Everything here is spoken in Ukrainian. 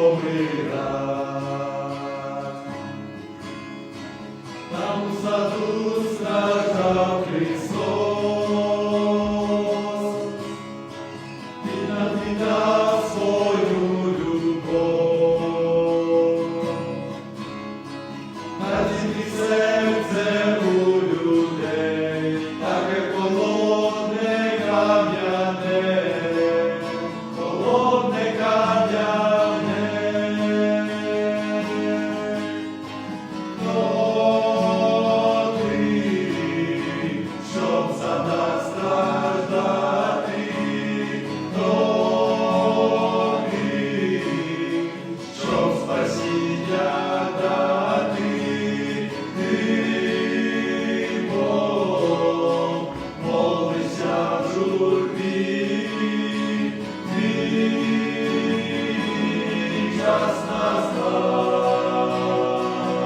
за помирать. Там в саду страждає